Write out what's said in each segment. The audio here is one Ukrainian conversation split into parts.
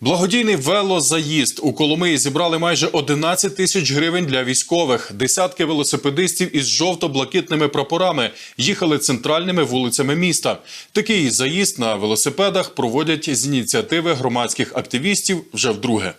Благодійний велозаїзд у Коломиї зібрали майже 11 тисяч гривень для військових. Десятки велосипедистів із жовто-блакитними прапорами їхали центральними вулицями міста. Такий заїзд на велосипедах проводять з ініціативи громадських активістів вже вдруге.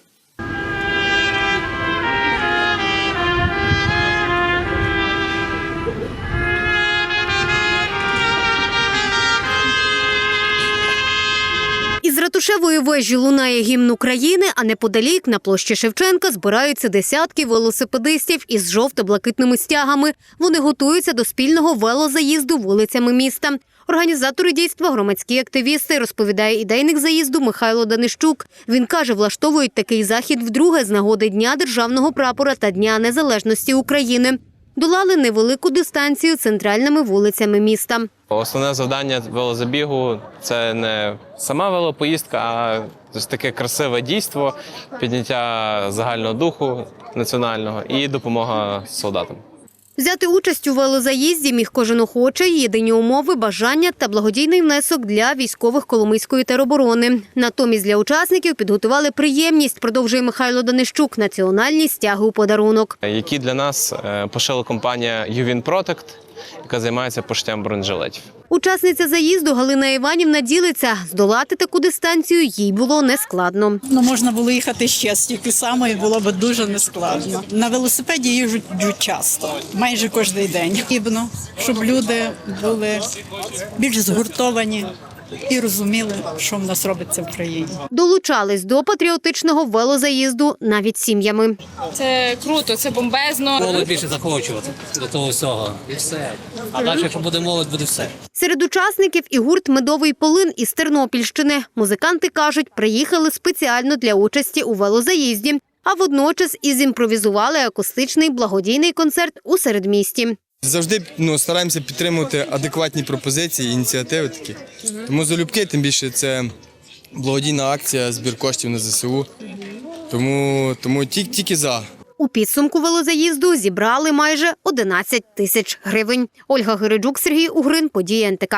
Ратушевої вежі лунає гімн України, а неподалік на площі Шевченка збираються десятки велосипедистів із жовто-блакитними стягами. Вони готуються до спільного велозаїзду вулицями міста. Організатори дійства, громадські активісти, розповідає ідейник заїзду Михайло Данищук. Він каже, влаштовують такий захід вдруге з нагоди Дня державного прапора та Дня незалежності України. Долали невелику дистанцію центральними вулицями міста. Основне завдання велозабігу це не сама велопоїздка, а таке красиве дійство, підняття загального духу національного і допомога солдатам. Взяти участь у велозаїзді міг кожен охочий, єдині умови, бажання та благодійний внесок для військових Коломийської тероборони. Натомість для учасників підготували приємність, продовжує Михайло Данищук, національні стяги у подарунок. Які для нас е, пошила компанія Ювін Протект, яка займається поштем бронежилетів. Учасниця заїзду Галина Іванівна ділиться. Здолати таку дистанцію їй було нескладно. Ну, можна було їхати ще стільки само, і було б дуже нескладно. На велосипеді їжджу часто, майже кожен день. Потрібно, щоб люди були більш згуртовані і розуміли, що в нас робиться в країні. Долучались до патріотичного велозаїзду навіть сім'ями. Це круто, це бомбезно. молодь більше захочувати до того всього. І все. А далі, якщо буде молодь, буде все. Серед учасників і гурт Медовий полин із Тернопільщини. Музиканти кажуть, приїхали спеціально для участі у велозаїзді, а водночас і зімпровізували акустичний благодійний концерт у середмісті. Завжди ну, стараємося підтримувати адекватні пропозиції, ініціативи такі. Тому залюбки, тим більше це благодійна акція, збір коштів на ЗСУ. Тому, тому тільки, тільки за. У підсумку велозаїзду зібрали майже 11 тисяч гривень. Ольга Гириджук, Сергій Угрин, події НТК.